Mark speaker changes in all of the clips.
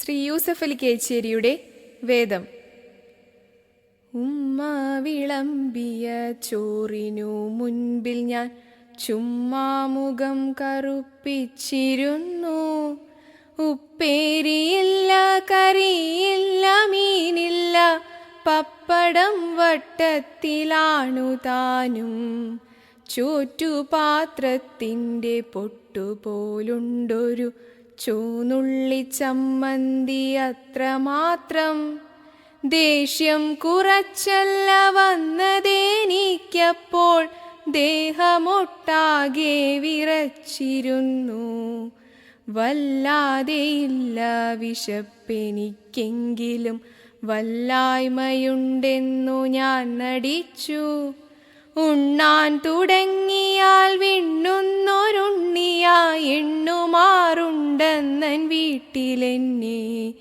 Speaker 1: ശ്രീ യൂസഫ് അലി കേച്ചേരിയുടെ വേദം. ഉമ്മ വിളമ്പിയ ചോറിനു മുൻപിൽ ഞാൻ ചുമ്മാ മുഖം കറുപ്പിച്ചിരുന്നു. ഉപ്പേരിയില്ല കറിയില്ല മീനില്ല പപ്പടം വട്ടത്തിലാണു താനും. ചോറ്റുപാത്രത്തിന്റെ പൊട്ടുപോലുണ്ടൊരു ചൂന്നുള്ളി ചമ്മന്തി അത്രമാത്രം. ദേഷ്യം കുറച്ചല്ല വന്നതേനിക്കപ്പോൾ ദേഹമൊട്ടാകെ വിറച്ചിരുന്നു. വല്ലാതെയില്ല വിശപ്പെനിക്കെങ്കിലും വല്ലായ്മയുണ്ടെന്നു ഞാൻ നടിച്ചു. ഉണ്ണാൻ തുടങ്ങിയാൽ വിണ്ണുന്നൊരുണ്ണിയ എണ്ണുമാറുണ്ടെന്നൻ വീട്ടിലെന്നെ.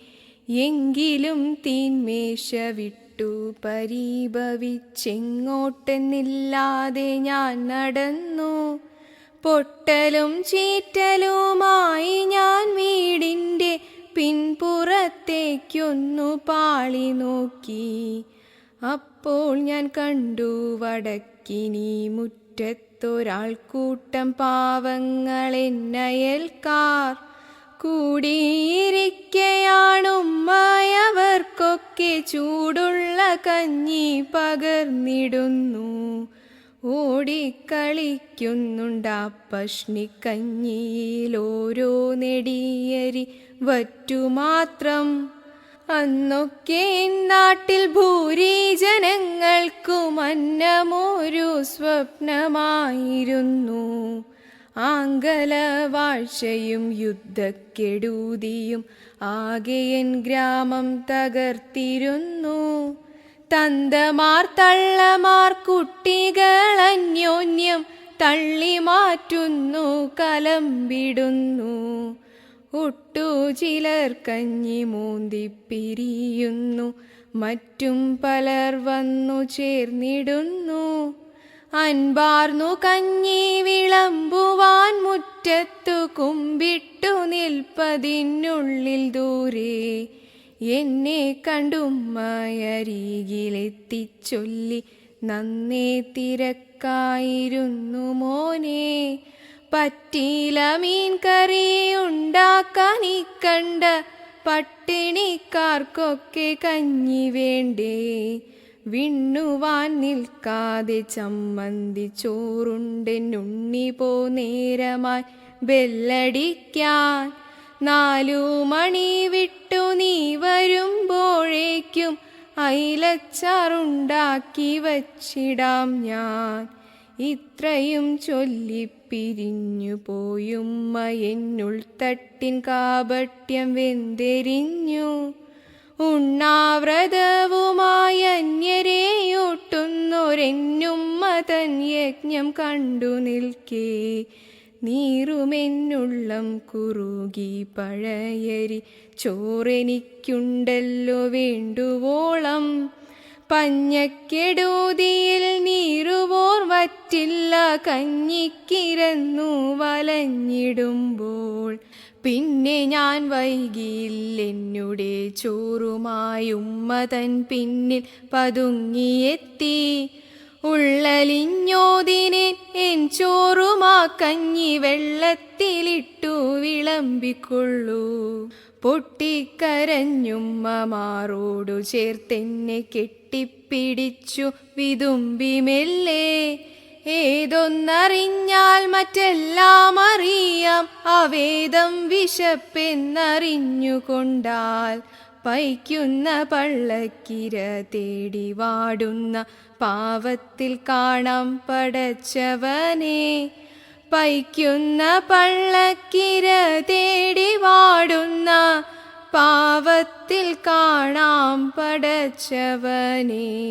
Speaker 1: എങ്കിലും തീന്മേശ വിട്ടു പരീഭവിച്ചെങ്ങോട്ടെന്നില്ലാതെ ഞാൻ നടന്നു. പൊട്ടലും ചീറ്റലുമായി ഞാൻ വീടിന്റെ പിൻപുറത്തേക്കൊന്നു പാളി നോക്കി അപ്പോൾ ഞാൻ കണ്ടു വടക്കിനി മുറ്റത്തൊരാൾ മുറ്റത്തൊരാൾക്കൂട്ടം പാവങ്ങളെന്നയൽക്കാർ കൂടിയിരിക്കയാണുമ്മയവർക്കൊക്കെ ചൂടുള്ള കഞ്ഞി പകർന്നിടുന്നു. ഓടിക്കളിക്കുന്നുണ്ടാ പഷ്ണിക്കഞ്ഞിയിൽ ഓരോ നെടിയരി വറ്റുമാത്രം. അന്നൊക്കെ നാട്ടിൽ ഭൂരി ജനങ്ങൾക്കും അന്നമൊരു സ്വപ്നമായിരുന്നു. ആംഗല ആംഗലവാഴ്ചയും യുദ്ധക്കെടൂതിയും ആകെയൻ ഗ്രാമം തകർത്തിരുന്നു. തന്തമാർ തള്ളമാർ കുട്ടികൾ അന്യോന്യം തള്ളി മാറ്റുന്നു കലമ്പിടുന്നു. ഒട്ടു ചിലർ കഞ്ഞി മൂന്തിപ്പിരിയുന്നു. മറ്റും പലർ വന്നു ചേർന്നിടുന്നു. അൻപാർന്നു കഞ്ഞി വിളമ്പുവാൻ മുറ്റത്തു കുമ്പിട്ടു നിൽപ്പതിനുള്ളിൽ ദൂരെ എന്നെ കണ്ടുമ്മയരികിലെത്തിച്ചൊല്ലി നന്നേ തിരക്കായിരുന്നു മോനെ. പറ്റീല മീൻ കറി ഉണ്ടാക്കാൻ കണ്ട പട്ടിണിക്കാർക്കൊക്കെ കഞ്ഞി വേണ്ടേ? വിണ്ണുവാൻ നിൽക്കാതെ ചമ്മന്തി ചോറുണ്ടെന്നുണ്ണി പോ നേരമായി ബെല്ലടിക്കാൻ. നാലു മണി വിട്ടു നീ വരുമ്പോഴേക്കും അയിലച്ചാറുണ്ടാക്കി വച്ചിടാം ഞാൻ. ഇത്രയും ചൊല്ലിപ്പിരിഞ്ഞു പോയുമ്മ എന്നുൾ തട്ടിൻ കാപട്യം വെന്തെരിഞ്ഞു. ഉണ്ണാവ്രതവുമായി അന്യരെയൊട്ടുന്നൊരെന്നുമ്മ തൻ യജ്ഞം കണ്ടു നിൽക്കേ. നീറുമെന്നുള്ളം കുറുകി പഴയരി ചോറെനിക്കുണ്ടല്ലോ വേണ്ടുവോളം. പഞ്ഞക്കെടൂതിയിൽ നീറുവോർ വറ്റില്ല കഞ്ഞിക്കിരന്നു വലഞ്ഞിടുമ്പോൾ പിന്നെ ഞാൻ വൈകിയില്ലെന്നുടെ ചോറുമായി ഉമ്മ തൻ പിന്നിൽ പതുങ്ങിയെത്തി. ഉള്ളലിഞ്ഞോതിനെ എൻ ചോറുമാ കഞ്ഞി വെള്ളത്തിലിട്ടു വിളമ്പിക്കൊള്ളൂ. പൊട്ടിക്കരഞ്ഞുമ്മ മാറോടു ചേർത്തെന്നെ കെട്ടിപ്പിടിച്ചു വിതുമ്പി മെല്ലെ ഏതൊന്നറിഞ്ഞാൽ മറ്റെല്ലാം അറിയാം. അവേദം വിശപ്പെന്നറിഞ്ഞുകൊണ്ടാൽ പൈക്കുന്ന പള്ളക്കിര തേടി വാടുന്ന പാവത്തിൽ കാണാം പടച്ചവനെ. പൈക്കുന്ന പള്ളക്കിര തേടി വാടുന്ന പാവത്തിൽ കാണാം പടച്ചവനെ.